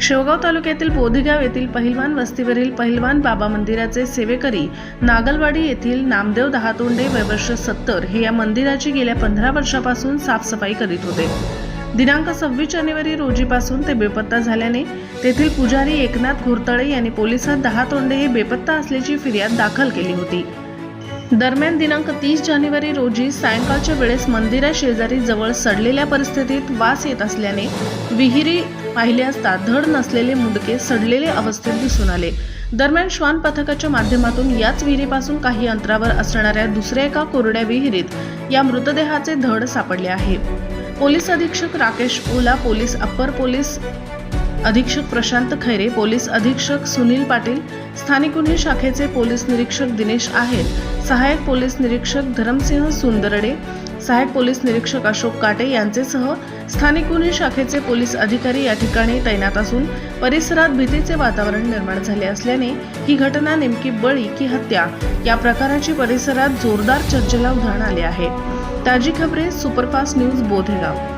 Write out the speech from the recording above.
शेवगाव तालुक्यातील बोधेगाव येथील पहिलवान वस्तीवरील पहिलवान बाबा मंदिराचे सेवेकरी नागलवाडी येथील नामदेव दहातोंडे वयवर्ष सत्तर हे या मंदिराची गेल्या पंधरा वर्षापासून साफसफाई करीत होते. दिनांक सव्वीस जानेवारी रोजीपासून ते बेपत्ता झाल्याने तेथील पुजारी एकनाथ घोरतळे यांनी पोलिसात दहातोंडे हे बेपत्ता असल्याची फिर्याद दाखल केली होती. दरम्यान दिनांक तीस जानेवारी रोजी सायंकाळच्या वेळेस मंदिरा शेजारी जवळ सडलेल्या परिस्थितीत वास येत असल्याने विहिरी पाहिले असता धड नसलेले मुंडके सडलेले अवस्थेत दिसून आले. दरम्यान श्वान पथकाच्या माध्यमातून याच विहिरीपासून काही अंतरावर असणाऱ्या दुसऱ्या एका कोरड्या विहिरीत या मृतदेहाचे धड सापडले आहे. पोलीस अधीक्षक Rakesh Ola police upper police अधीक्षक प्रशांत खैरे पोलीस अधीक्षक सुनील पाटील स्थानिक गुन्हे शाखेचे पोलीस निरीक्षक दिनेश आहेर सहाय्यक पोलीस निरीक्षक धरमसिंह सुंदरडे सहाय्यक पोलीस निरीक्षक अशोक काटे यांचेसह स्थानिक गुन्हे शाखेचे पोलीस अधिकारी या ठिकाणी तैनात असून परिसरात भीतीचे वातावरण निर्माण झाले असल्याने ही घटना नेमकी बळी की हत्या या प्रकाराची परिसरात जोरदार चर्चेला उधाण आले आहे. ताजी खबरे सुपरफास्ट न्यूज बोधेगाव.